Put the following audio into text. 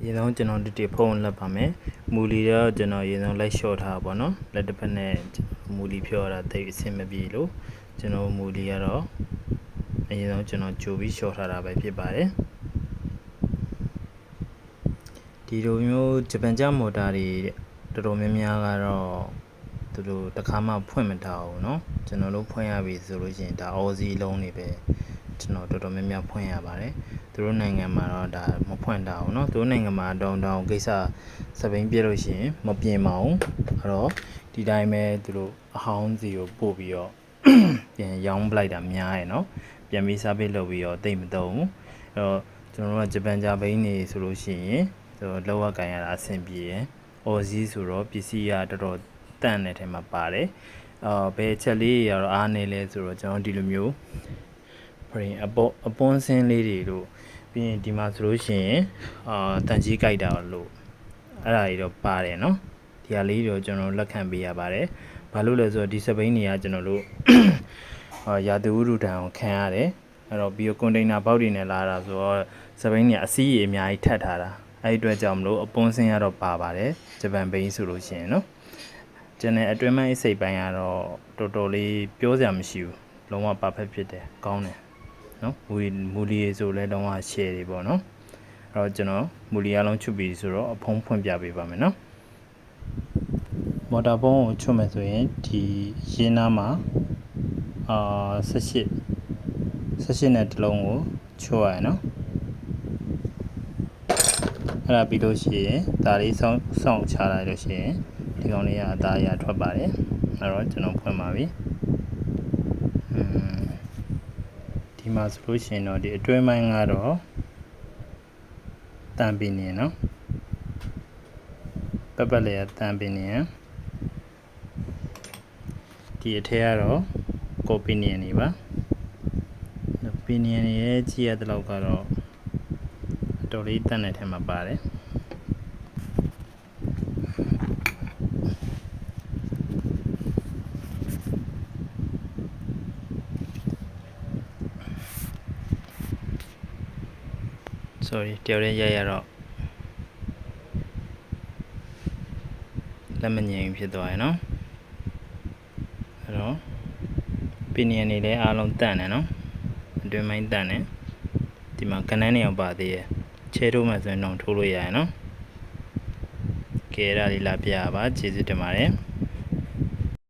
အရင်ဆုံးကျွန်တော်ဒီတီဖုန်းလက်ပါမယ်မူလီတော့ကျွန်တော်အရင်ဆုံးလိုက်လျှော့ထားပါတော့လက်တစ်ဖက်နဲ့မူလီဖြောရတာတိတ်အဆင်မပြေလို့ကျွန်တော်မူလီကတော့အရင်ဆုံးကျွန်တော်ကြိုပြီးလျှော့ထားတာပဲဖြစ်ပါတယ်ဒီလိုမျိုးဂျပန်ကျမော်တာတွေတော်တော်များများကတော့သူတို့တစ်ခါမှဖွင့်မထားဘူးเนาะကျွန်တော်တို့ဖွင့်ရပြီဆိုလို့ရှိရင်ဒါအော်စီလုံးတွေပဲ ကျွန်တော်တော်တော်များများဖွင့်ရပါတယ်သူတို့နိုင်ငံမှာတော့ဒါမဖွင့်တာဘူးเนาะသူတို့နိုင်ငံမှာတောင်းတောင်းကိစ္စစပိန်ပြလို့ရှိရင်မပြင်ပါဘူးအဲ့တော့ဒီတိုင်းပဲသူတို့အဟောင်းစီကိုပို့ပြီးတော့ ပြန်ရောင်းပလိုက်တာများရယ်เนาะပြန်ပြီးစားပိတ်လုပ်ပြီးတော့တိတ်မတုံဘူးအဲ့တော့ကျွန်တော်တို့ကဂျပန်ဂျာဘိန်းနေဆိုလို့ရှိရင်သူတို့လောက်ကင်ရတာအဆင်ပြေရယ်အော်စီဆိုတော့ပစ္စည်းကတော်တော်တန့်တဲ့ထဲမှာပါတယ်အာဘယ်ချက်လေးရတော့အားနေလဲဆိုတော့ကျွန်တော်ဒီလိုမျိုး brain အပေါ်အပွန်းစင်းလေးတွေတို့ပြီးရင်ဒီမှာဆိုလို့ရှိရင်အာတန်ကြီးကြိုက်တာလို့အဲ့ဒါကြီးတော့ပါတယ်เนาะဒီဟာလေးတော့ကျွန်တော်လက်ခံပေးရပါတယ်ဘာလို့လဲဆိုတော့ဒီစပိန်တွေကကျွန်တော်တို့ အာရာသီဥတုတံကိုခံရတယ်အဲ့တော့ပြီးတော့ကွန်တိန်နာဘောက်တွေနဲ့လာတာဆိုတော့စပိန်တွေအစီးကြီးအများကြီးထပ်ထားတာအဲ့ဒီအတွက်ကြောင့်မလို့အပွန်းစင်းရတော့ပါပါတယ်ဂျပန်ဘိန်းဆိုလို့ရှိရင်เนาะကျန်တဲ့အတွင်းပိုင်းစိတ်ပိုင်းကတော့တော်တော်လေးပြောစရာမရှိဘူးလုံးဝ perfect ဖြစ်တယ်ကောင်းတယ် နော်မူလီမူလီဆိုလဲတော့ share တွေပေါ့နော်အဲ့တော့ကျွန်တော်မူလီအလုံးချုပ်ပြီဆိုတော့အဖုံးဖွင့်ပြပေးပါမယ်နော်မော်တာဖုံးကိုချုပ်မယ်ဆိုရင်ဒီရင်းနားမှာအာ18 18နဲ့တစ်လုံးကိုချုပ်ရရနော်အဲ့ဒါပြီးလို့ရှိရင်ဒါလေးစောင်းစောင်းချလိုက်လို့ရှိရင်ဒီကောင်လေးကအသားရထွက်ပါတယ်အဲ့တော့ကျွန်တော်ဖွင့်ပါပြီ ဒီမှာဆိုလို့ရှိရင်တော့ဒီအတွင်းပိုင်းကတော့တန်ပင်နေနော်ပက်ပက်လေးကတန်ပင်နေဒီအထက်ကတော့ကောပီနီယန်နေပါပီနီယန်ရဲ့ကြည့်ရတဲ့လောက်ကတော့အတော်လေးတန်တဲ့ထဲမှာပါတယ် sorry တယောက်တည်းရရတော့လက်မငြိမ်ဖြစ်သွားရယ်နော်အဲ့တော့ပင်နေနေလည်းအားလုံးတန့်တယ်နော်အတွင်းပိုင်းတန့်တယ်ဒီမှာကနန်းနေအောင်ပါသေးရယ်ချဲထိုးမှဆိုရင်တော့ထိုးလို့ရရယ်နော်ကဲအဲ့ဒါလေးလာပြရပါကျေးဇူးတင်ပါတယ်